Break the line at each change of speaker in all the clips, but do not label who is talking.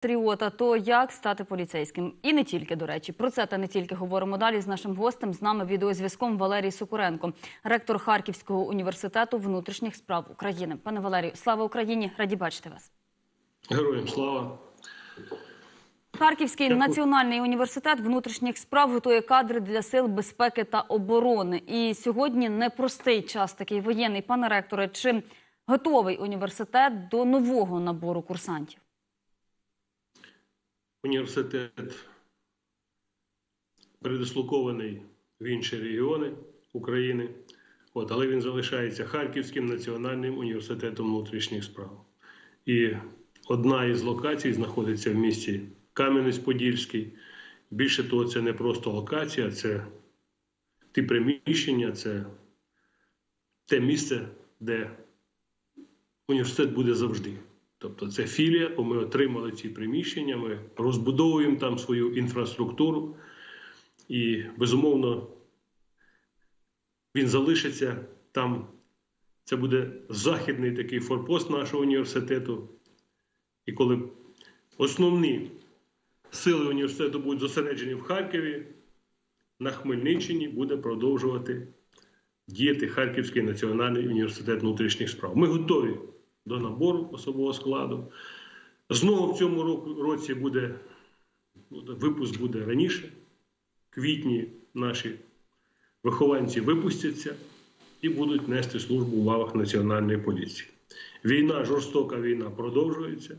Патріота, то як стати поліцейським? І не тільки, до речі. Про це та не тільки говоримо далі з нашим гостем, з нами відеозв'язком Валерій Сокуренко, ректор Харківського університету внутрішніх справ України. Пане Валерію, слава Україні! Раді бачити вас.
Героям слава.
Харківський національний університет внутрішніх справ готує кадри для сил безпеки та оборони. І сьогодні непростий час такий воєнний. Пане ректоре, чи готовий університет до нового набору курсантів?
Університет передислокований в інші регіони України, от, але він залишається Харківським національним університетом внутрішніх справ. І одна із локацій знаходиться в місті Кам'янець-Подільський. Більше того, це не просто локація, це ті приміщення, це те місце, де університет буде завжди. Тобто це філія, бо ми отримали ці приміщення, ми розбудовуємо там свою інфраструктуру, і безумовно він залишиться там. Це буде західний такий форпост нашого університету. І коли основні сили університету будуть зосереджені в Харкові, на Хмельниччині буде продовжувати діяти Харківський національний університет внутрішніх справ. Ми готові до набору особового складу. Знову в цьому році буде ну, випуск буде раніше. В квітні наші вихованці випустяться і будуть нести службу в лавах Національної поліції. Війна, жорстока війна продовжується.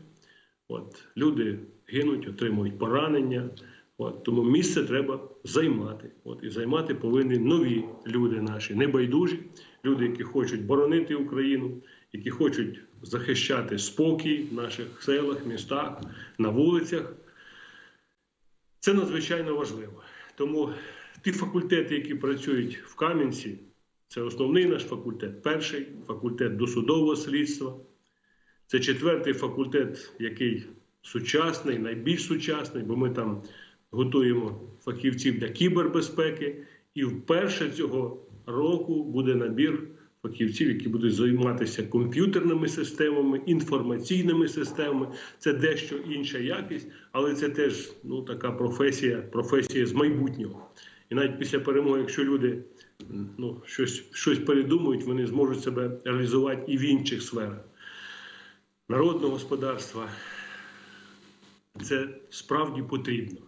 От, люди гинуть, отримують поранення. От, тому місце треба займати. От, і займати повинні нові люди наші, небайдужі, люди, які хочуть боронити Україну, які хочуть захищати спокій в наших селах, містах, на вулицях. Це надзвичайно важливо. Тому ті факультети, які працюють в Кам'янці, це основний наш факультет, перший факультет досудового слідства. Це четвертий факультет, який сучасний, найбільш сучасний, бо ми там готуємо фахівців для кібербезпеки. І вперше цього року буде набір фахівців, які будуть займатися комп'ютерними системами, інформаційними системами. Це дещо інша якість, але це теж ну, така професія, професія з майбутнього. І навіть після перемоги, якщо люди ну, щось, щось передумують, вони зможуть себе реалізувати і в інших сферах народного господарства. Це справді потрібно.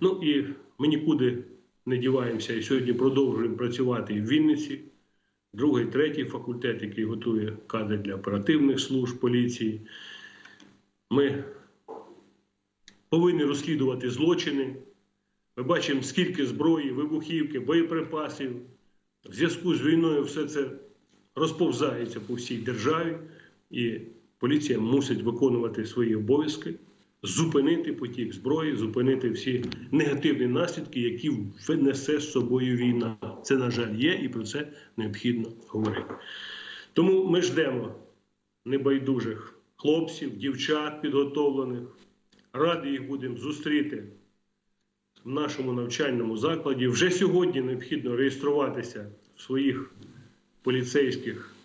Ну і ми нікуди не діваємося і сьогодні продовжуємо працювати в Вінниці, другий, третій факультет, який готує кадри для оперативних служб поліції. Ми повинні розслідувати злочини. Ми бачимо, скільки зброї, вибухівки, боєприпасів. В зв'язку з війною все це розповзається по всій державі, і поліція мусить виконувати свої обов'язки, зупинити потік зброї, зупинити всі негативні наслідки, які несе з собою війна. Це, на жаль, є, і про це необхідно говорити. Тому ми ждемо небайдужих хлопців, дівчат підготовлених. Раді їх будемо зустріти в нашому навчальному закладі. Вже сьогодні необхідно реєструватися в своїх поліцейських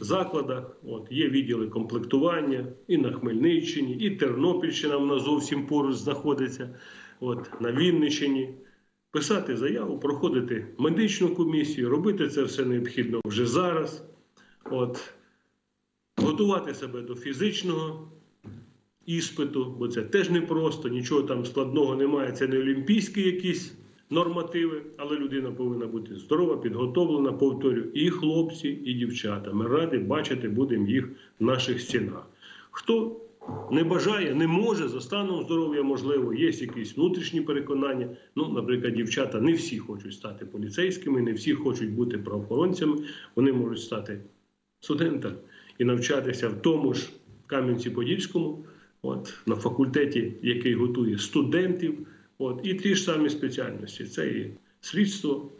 закладах. От, є відділи комплектування і на Хмельниччині, і Тернопільщина вона зовсім поруч знаходиться, от, на Вінниччині. Писати заяву, проходити медичну комісію, робити це все необхідно вже зараз. От, готувати себе до фізичного іспиту, бо це теж непросто, нічого там складного немає. Це не олімпійські якісь нормативи, але людина повинна бути здорова, підготовлена, повторю, і хлопці, і дівчата. Ми раді бачити будемо їх в наших стінах. Хто не бажає, не може за станом здоров'я, можливо, є якісь внутрішні переконання. Ну, наприклад, дівчата не всі хочуть стати поліцейськими, не всі хочуть бути правоохоронцями. Вони можуть стати студентами і навчатися в тому ж Кам'янці-Подільському, от на факультеті, який готує студентів. От, і ті ж самі спеціальності. Це і слідство,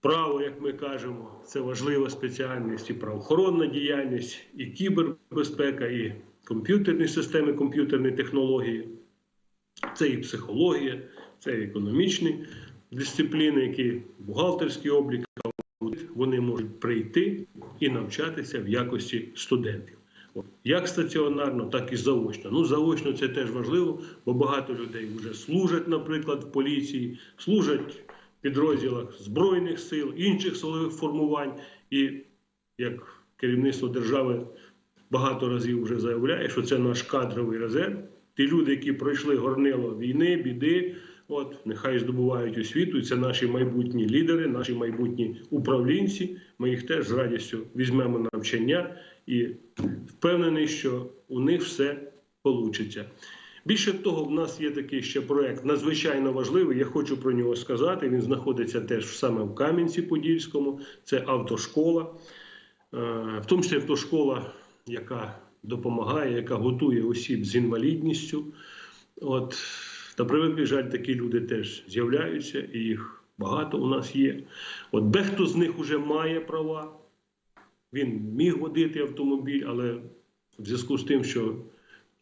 право, як ми кажемо, це важлива спеціальність, і правоохоронна діяльність, і кібербезпека, і комп'ютерні системи, комп'ютерні технології, це і психологія, це і економічні дисципліни, які бухгалтерський облік, вони можуть прийти і навчатися в якості студентів. Як стаціонарно, так і заочно. Ну, заочно це теж важливо, бо багато людей вже служать, наприклад, в поліції, служать в підрозділах Збройних сил, інших силових формувань. І як керівництво держави багато разів вже заявляє, що це наш кадровий резерв. Ті люди, які пройшли горнило війни, біди, от нехай здобувають освіту. Це наші майбутні лідери, наші майбутні управлінці. Ми їх теж з радістю візьмемо на навчання і впевнений, що у них все вийде. Більше того, в нас є такий ще проект надзвичайно важливий. Я хочу про нього сказати. Він знаходиться теж саме в Кам'янці-Подільському. Це автошкола, Е, в тому числі автошкола, яка допомагає, яка готує осіб з інвалідністю. От на превеликий жаль, такі люди теж з'являються, і їх багато у нас є. От дехто з них вже має права. Він міг водити автомобіль, але в зв'язку з тим, що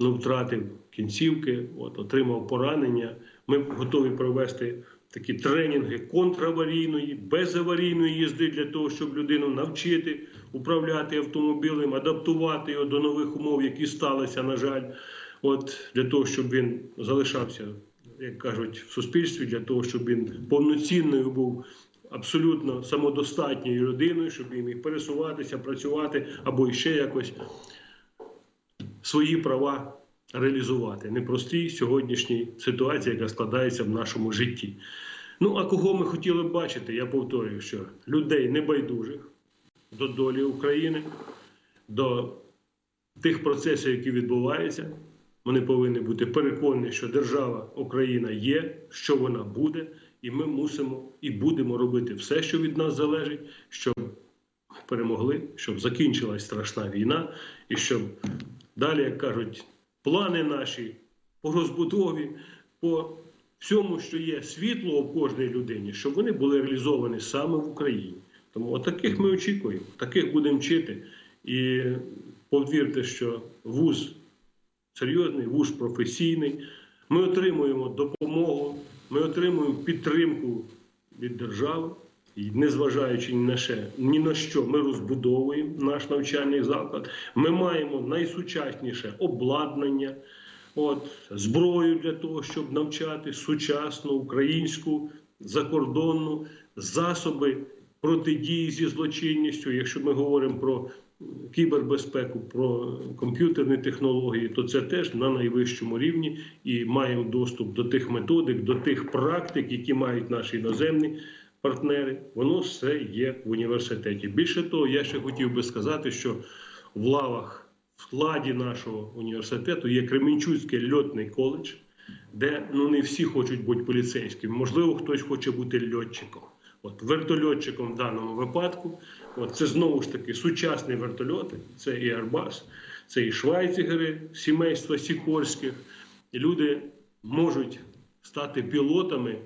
ну, втратив кінцівки, от, отримав поранення. Ми готові провести такі тренінги контраварійної, безаварійної їзди для того, щоб людину навчити управляти автомобілем, адаптувати його до нових умов, які сталися, на жаль, от, для того, щоб він залишався, як кажуть, в суспільстві, для того, щоб він повноцінною був. Абсолютно самодостатньою людиною, щоб він міг пересуватися, працювати або ще якось свої права реалізувати. Непростій сьогоднішній ситуації, яка складається в нашому житті. Ну а кого ми хотіли б бачити? Я повторюю, що людей небайдужих до долі України, до тих процесів, які відбуваються. Вони повинні бути переконані, що держава Україна є, що вона буде, і ми мусимо і будемо робити все, що від нас залежить, щоб перемогли, щоб закінчилась страшна війна, і щоб далі, як кажуть, плани наші по розбудові, по всьому, що є світло в кожній людині, щоб вони були реалізовані саме в Україні. Тому от таких ми очікуємо, таких будемо вчити. І повірте, що вуз серйозний, вуз професійний. Ми отримуємо допомогу, ми отримуємо підтримку від держави. Незважаючи ні на ще, ні на що, ми розбудовуємо наш навчальний заклад. Ми маємо найсучасніше обладнання, от, зброю для того, щоб навчати сучасну українську закордонну засоби протидії зі злочинністю. Якщо ми говоримо про кібербезпеку, про комп'ютерні технології, то це теж на найвищому рівні і маємо доступ до тих методик, до тих практик, які мають наші іноземні партнери. Воно все є в університеті. Більше того, я ще хотів би сказати, що в лавах в складі нашого університету є Кременчуцький льотний коледж, де ну не всі хочуть бути поліцейськими. Можливо, хтось хоче бути льотчиком. От вертольотчиком в даному випадку, от це знову ж таки сучасні вертольоти, це і Airbus, це і Швайцігери, сімейства Сікорських. Люди можуть стати пілотами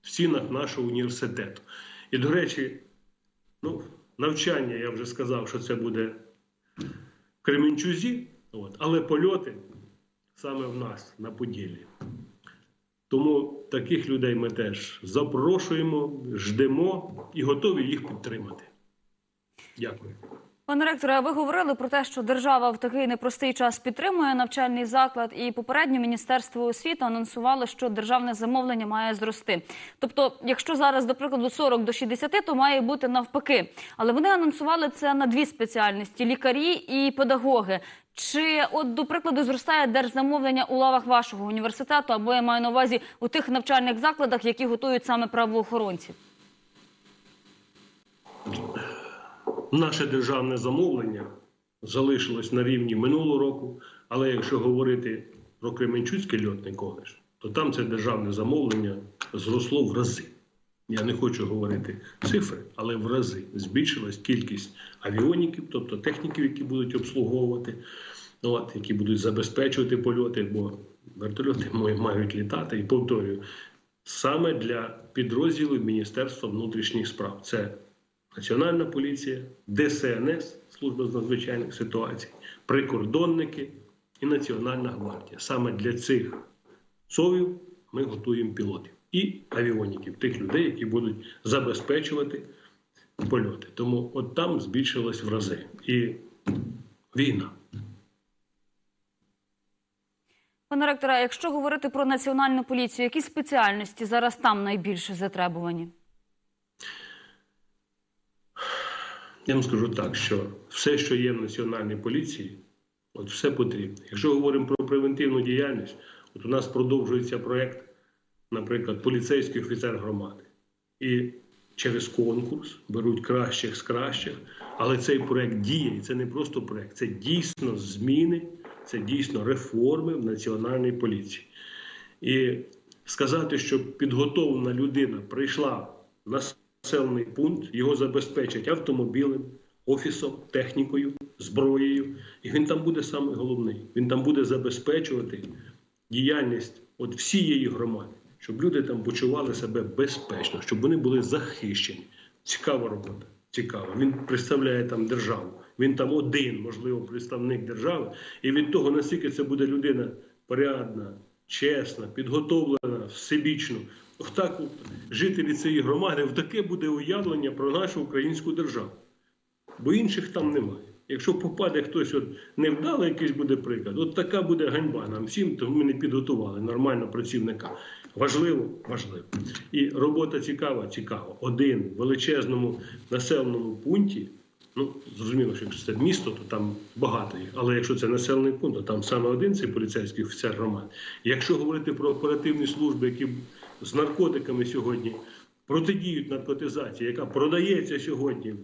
в стінах нашого університету. І, до речі, ну, навчання, я вже сказав, що це буде в Кременчузі, от, але польоти саме в нас на Поділлі. Тому таких людей ми теж запрошуємо, ждемо і готові їх підтримати. Дякую.
Пане ректоре, ви говорили про те, що держава в такий непростий час підтримує навчальний заклад, і попередньо міністерство освіти анонсувало, що державне замовлення має зрости. Тобто, якщо зараз, до прикладу, 40 до 60, то має бути навпаки. Але вони анонсували це на дві спеціальності: лікарі і педагоги. Чи, от, до прикладу, зростає держзамовлення у лавах вашого університету, або я маю на увазі у тих навчальних закладах, які готують саме правоохоронців?
Наше державне замовлення залишилось на рівні минулого року, але якщо говорити про Кременчуцький льотний коледж, то там це державне замовлення зросло в рази. Я не хочу говорити цифри, але в рази збільшилась кількість авіоніків, тобто техніків, які будуть обслуговувати, от, які будуть забезпечувати польоти, бо вертольоти мають літати. І повторюю, саме для підрозділів Міністерства внутрішніх справ. Це Національна поліція, ДСНС, служба з надзвичайних ситуацій, прикордонники і Національна гвардія. Саме для цих совів ми готуємо пілотів і авіоніків, тих людей, які будуть забезпечувати польоти. Тому от там збільшилось в рази. І війна.
Пане ректоре, а якщо говорити про національну поліцію, які спеціальності зараз там найбільше затребувані?
Я вам скажу так, що все, що є в національній поліції, от все потрібно. Якщо говоримо про превентивну діяльність, от у нас продовжується проєкт, наприклад, поліцейський офіцер громади. І через конкурс беруть кращих з кращих, але цей проєкт діє, і це не просто проєкт, це дійсно зміни, це дійсно реформи в національній поліції. І сказати, що підготовлена людина прийшла на населений пункт, його забезпечать автомобілем, офісом, технікою, зброєю. І він там буде саме головний. Він там буде забезпечувати діяльність от всієї громади, щоб люди там почували себе безпечно, щоб вони були захищені. Цікава робота. Цікава. Він представляє там державу. Він там один, можливо, представник держави. І від того, наскільки це буде людина порядна, чесна, підготовлена, всебічно. Так от, жителі цієї громади, таке буде уявлення про нашу українську державу. Бо інших там немає. Якщо попаде хтось, от невдалий якийсь буде приклад, от така буде ганьба нам всім, то ми не підготували нормально працівника. Важливо, важливо. І робота цікава, цікава. Один в величезному населеному пункті. Ну, зрозуміло, що якщо це місто, то там багато їх. Але якщо це населений пункт, то там саме один цей поліцейський офіцер громади. Якщо говорити про оперативні служби, які з наркотиками сьогодні протидіють наркотизації, яка продається сьогодні.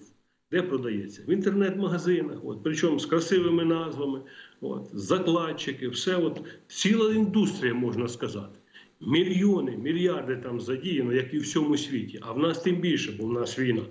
Де продається? В інтернет-магазинах, от, причому з красивими назвами, от, закладчики, все, от, ціла індустрія, можна сказати. Мільйони, мільярди там задіяно, як і в всьому світі. А в нас тим більше, бо в нас війна.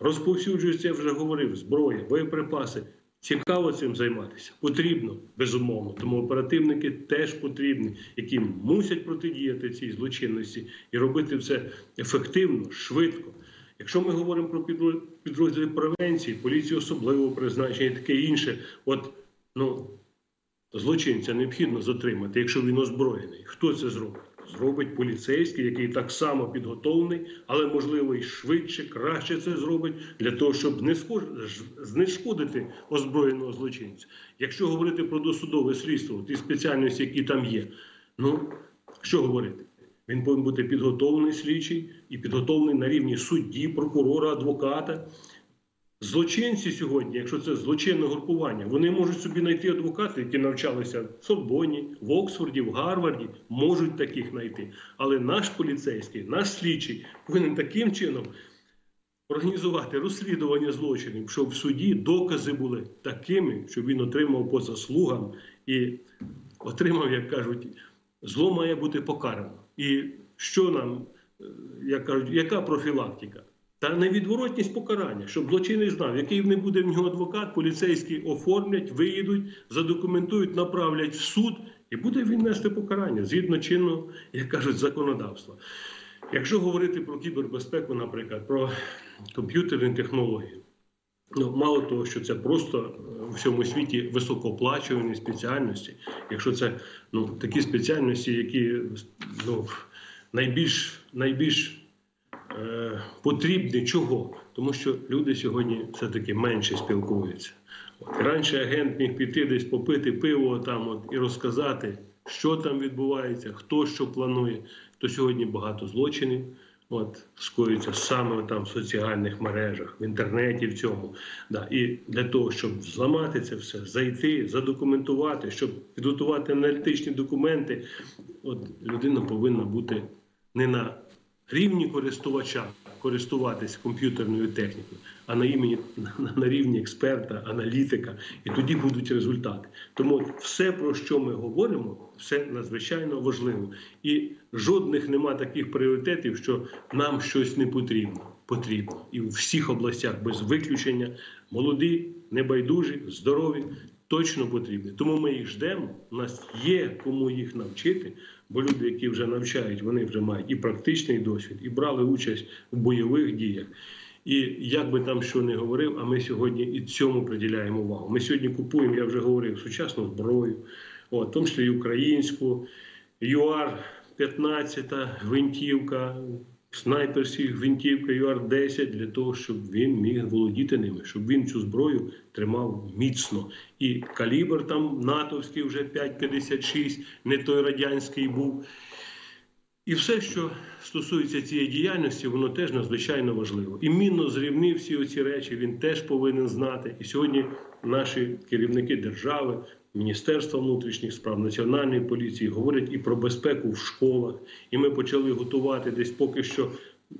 Розповсюджується, я вже говорив, зброя, боєприпаси. Цікаво цим займатися. Потрібно, безумовно. Тому оперативники теж потрібні, які мусять протидіяти цій злочинності і робити це ефективно, швидко. Якщо ми говоримо про підро- підрозділи превенції, поліції особливого призначення і таке інше, от ну злочинця необхідно затримати, якщо він озброєний. Хто це зробить? Зробить поліцейський, який так само підготовлений, але можливо і швидше, краще це зробить для того, щоб не знешкодити озброєного злочинця. Якщо говорити про досудове слідство, ті спеціальності, які там є, ну що говорити? Він повинен бути підготовлений слідчий і підготовлений на рівні судді, прокурора, адвоката. Злочинці сьогодні, якщо це злочинне групування, вони можуть собі знайти адвокати, які навчалися в Сорбоні, в Оксфорді, в Гарварді, можуть таких знайти. Але наш поліцейський, наш слідчий повинен таким чином організувати розслідування злочинів, щоб в суді докази були такими, щоб він отримав по заслугам і отримав, як кажуть, зло має бути покарано. І що нам, е, як кажуть, яка профілактика? Та невідворотність покарання, щоб злочинець знав, який не буде в нього адвокат, поліцейські оформлять, виїдуть, задокументують, направлять в суд, і буде він нести покарання згідно чинного, як кажуть, законодавства. Якщо говорити про кібербезпеку, наприклад, про комп'ютерні технології, ну мало того, що це просто е, у всьому світі високооплачувані спеціальності, якщо це ну такі спеціальності, які ну найбільш найбільш потрібні чого? Тому що люди сьогодні все-таки менше спілкуються. От, раніше агент міг піти десь попити пиво там от, і розказати, що там відбувається, хто що планує. То сьогодні багато злочинів от, скоюється саме там в соціальних мережах, в інтернеті, в цьому. Да. І для того, щоб зламати це все, зайти, задокументувати, щоб підготувати аналітичні документи, от людина повинна бути не на рівні користувача користуватись комп'ютерною технікою, а на імені на, рівні експерта, аналітика, і тоді будуть результати. Тому все, про що ми говоримо, все надзвичайно важливо. І жодних нема таких пріоритетів, що нам щось не потрібно. Потрібно і у всіх областях без виключення молоді, небайдужі, здорові. Точно потрібні. Тому ми їх ждемо. У нас є кому їх навчити, бо люди, які вже навчають, вони вже мають і практичний досвід, і брали участь у бойових діях. І як би там що не говорив, а ми сьогодні і цьому приділяємо увагу. Ми сьогодні купуємо, я вже говорив, сучасну зброю, в тому числі і українську, ЮАР 15 гвинтівка, снайперські гвинтівки ЮАР-10 для того, щоб він міг володіти ними, щоб він цю зброю тримав міцно. І калібр там натовський вже 5,56, не той радянський був. І все, що стосується цієї діяльності, воно теж надзвичайно важливо. І мінно зрівни всі оці речі він теж повинен знати. І сьогодні наші керівники держави, Міністерства внутрішніх справ, Національної поліції говорять і про безпеку в школах. І ми почали готувати десь поки що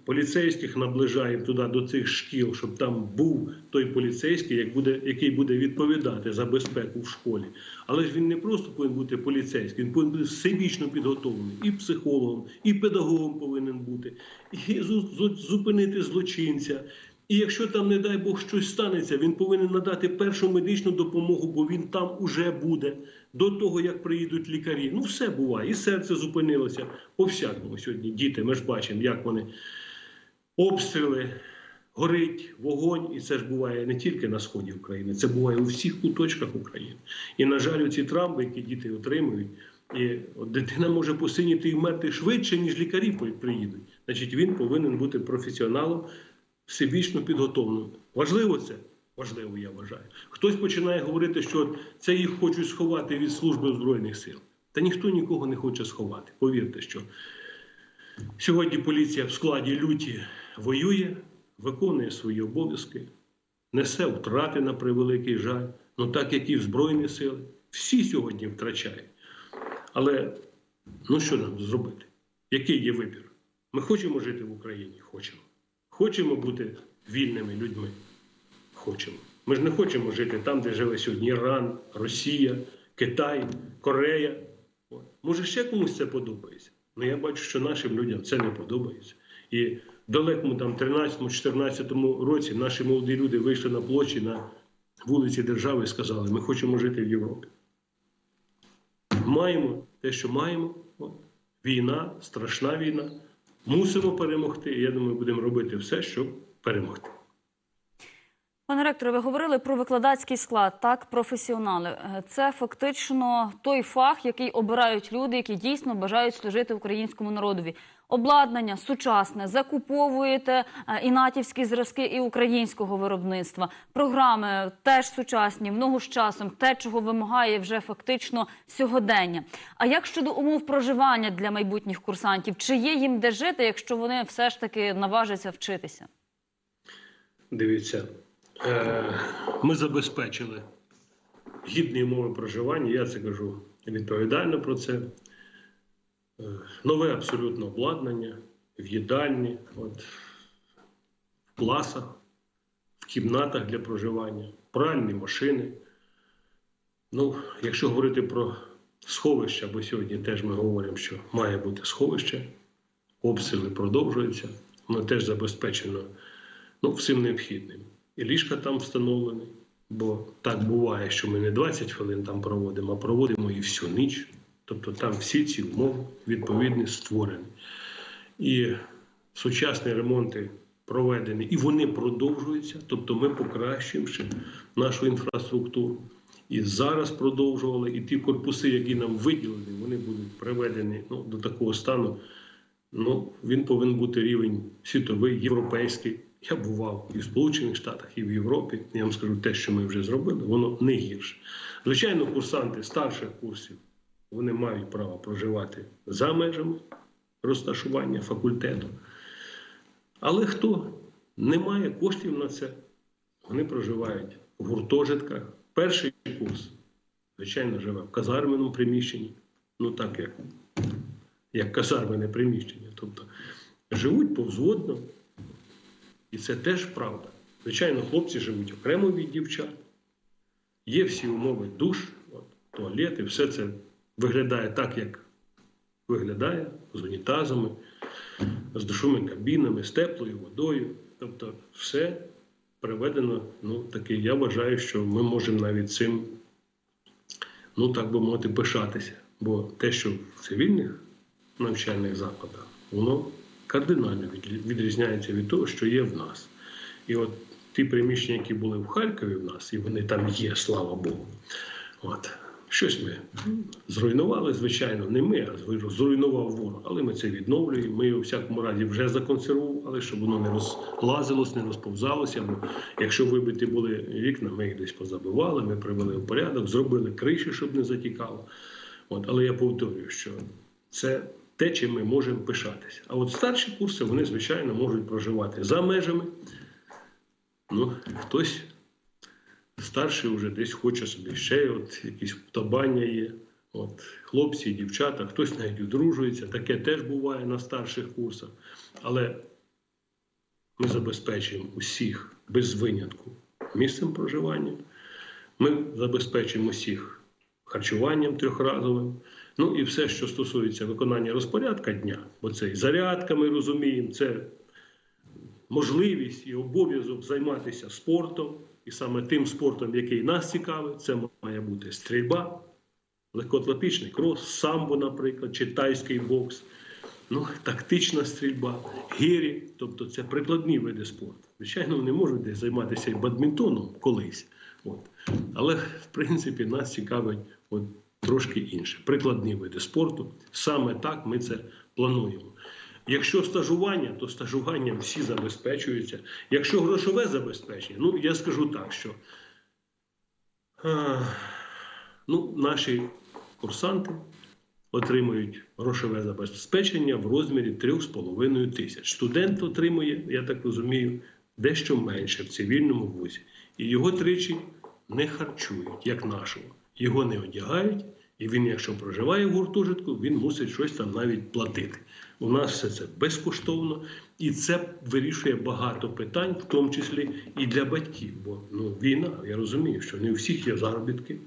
поліцейських наближаємо туди до цих шкіл, щоб там був той поліцейський, як буде, який буде відповідати за безпеку в школі. Але ж він не просто повинен бути поліцейським, він повинен бути всебічно підготовлений і психологом, і педагогом повинен бути, і зу- зу- зупинити злочинця. І якщо там, не дай Бог, щось станеться, він повинен надати першу медичну допомогу, бо він там уже буде до того, як приїдуть лікарі. Ну, все буває, і серце зупинилося. По всякому сьогодні діти. Ми ж бачимо, як вони обстріли, горить вогонь, і це ж буває не тільки на сході України, це буває у всіх куточках України. І, на жаль, ці травми, які діти отримують, і от дитина може посиніти і вмерти швидше, ніж лікарі при- приїдуть. Значить, він повинен бути професіоналом, всебічно підготовленим. Важливо це? Важливо, я вважаю. Хтось починає говорити, що це їх хочуть сховати від служби збройних сил. Та ніхто нікого не хоче сховати. Повірте, що Сьогодні поліція в складі люті воює, виконує свої обов'язки, несе втрати на превеликий жаль, ну так як і в Збройні сили. Всі сьогодні втрачають. Але ну що нам зробити? Який є вибір? Ми хочемо жити в Україні? Хочемо. Хочемо бути вільними людьми? Хочемо. Ми ж не хочемо жити там, де живе сьогодні Іран, Росія, Китай, Корея. Може, ще комусь це подобається. Ну я бачу, що нашим людям це не подобається. І в далекому там 13-14 році наші молоді люди вийшли на площі на вулиці держави і сказали, ми хочемо жити в Європі. Маємо те, що маємо. Війна, страшна війна. Мусимо перемогти. І я думаю, будемо робити все, щоб перемогти.
Пане ректоре, ви говорили про викладацький склад, так, професіонали. Е, Це фактично той фах, який обирають люди, які дійсно бажають служити українському народові. Обладнання сучасне, закуповуєте е, і натівські зразки, і українського виробництва. Програми теж сучасні, в ногу з часом, те, чого вимагає вже фактично сьогодення. А як щодо умов проживання для майбутніх курсантів? Чи є їм де жити, якщо вони все ж таки наважаться вчитися?
Дивіться, ми забезпечили гідні умови проживання. Я це кажу відповідально про це. Е, Нове абсолютно обладнання в їдальні, от, в класах, в кімнатах для проживання, пральні машини. Ну, якщо говорити про сховища, бо сьогодні теж ми говоримо, що має бути сховище, обстріли продовжуються, воно теж забезпечено ну, всім необхідним. І ліжка там встановлені, бо так буває, що ми не 20 хвилин там проводимо, а проводимо і всю ніч. Тобто там всі ці умови відповідні створені. І сучасні ремонти проведені, і вони продовжуються. Тобто ми покращуємо ще нашу інфраструктуру. І зараз продовжували, і ті корпуси, які нам виділені, вони будуть приведені ну, до такого стану, ну, він повинен бути рівень світовий, європейський. Я бував і в Сполучених Штатах, і в Європі. Я вам скажу те, що ми вже зробили, воно не гірше. Звичайно, курсанти старших курсів вони мають право проживати за межами розташування факультету. Але хто не має коштів на це, вони проживають в гуртожитках. Перший курс, звичайно, живе в казарменому приміщенні, ну так як як казармене приміщення. Тобто живуть повзводно, і це теж правда. Звичайно, хлопці живуть окремо від дівчат. Є всі умови душ, от, туалети, все це виглядає так, як виглядає, з унітазами, з душовими кабінами, з теплою водою. Тобто, все приведено, ну таке, я вважаю, що ми можемо навіть цим, ну так би мовити, пишатися. Бо те, що в цивільних навчальних закладах, воно кардинально відрізняється від того, що є в нас. І от ті приміщення, які були в Харкові в нас, і вони там є, слава Богу. От. Щось ми зруйнували, звичайно, не ми, а зруйнував ворог. Але ми це відновлюємо. Ми його всякому разі вже законсервували, щоб воно не розлазилось, не розповзалося. Бо якщо вибиті були вікна, ми їх десь позабивали, ми привели в порядок, зробили криші, щоб не затікало. От, але я повторюю, що це те, чим ми можемо пишатися. А от старші курси, вони, звичайно, можуть проживати за межами. Ну, хтось старший вже десь хоче собі ще от якісь втобання є. От, хлопці, дівчата, хтось навіть одружується, таке теж буває на старших курсах. Але ми забезпечуємо усіх без винятку місцем проживання. Ми забезпечуємо усіх харчуванням трьохразовим. Ну і все, що стосується виконання розпорядка дня, бо це і зарядка, ми розуміємо, це можливість і обов'язок займатися спортом, і саме тим спортом, який нас цікавить, це має бути стрільба, легкоатлетичний крос, самбо, наприклад, чи тайський бокс, ну, тактична стрільба, гірі, тобто це прикладні види спорту. Звичайно, вони можуть десь займатися і бадмінтоном колись. От. Але, в принципі, нас цікавить от, трошки інше. Прикладні види спорту. Саме так ми це плануємо. Якщо стажування, то стажуванням всі забезпечуються. Якщо грошове забезпечення, ну я скажу так, що а, ну, наші курсанти отримують грошове забезпечення в розмірі 3,5 тисяч. Студент отримує, я так розумію, дещо менше в цивільному вузі. І його тричі не харчують, як нашого. Його не одягають, і він, якщо проживає в гуртожитку, він мусить щось там навіть платити. У нас все це безкоштовно, і це вирішує багато питань, в тому числі і для батьків. Бо ну, війна, я розумію, що не у всіх є заробітки.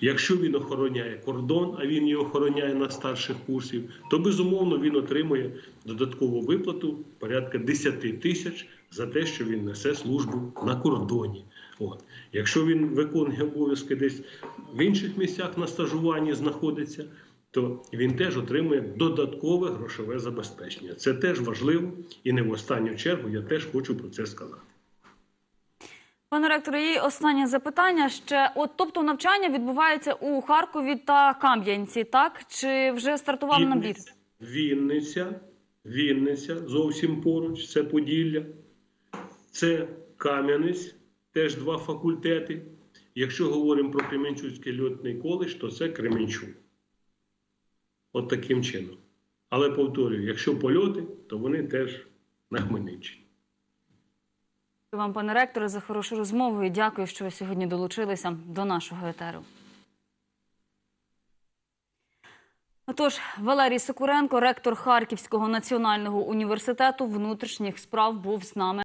Якщо він охороняє кордон, а він його охороняє на старших курсів, то безумовно він отримує додаткову виплату порядка 10 тисяч за те, що він несе службу на кордоні. От. Якщо він виконує обов'язки десь в інших місцях на стажуванні знаходиться, то він теж отримує додаткове грошове забезпечення. Це теж важливо, і не в останню чергу я теж хочу про це сказати.
Пане ректоре, і останнє запитання ще. От, тобто навчання відбувається у Харкові та Кам'янці, так? Чи вже стартував набір?
Вінниця, Вінниця, Вінниця зовсім поруч, це Поділля, це Кам'янець, теж два факультети. Якщо говоримо про Кременчуцький льотний коледж, то це Кременчук. От таким чином. Але повторюю, якщо польоти, то вони теж на Хмельниччині.
Дякую вам, пане ректоре, за хорошу розмову і дякую, що ви сьогодні долучилися до нашого етеру. Отож, Валерій Сокуренко, ректор Харківського національного університету внутрішніх справ, був з нами.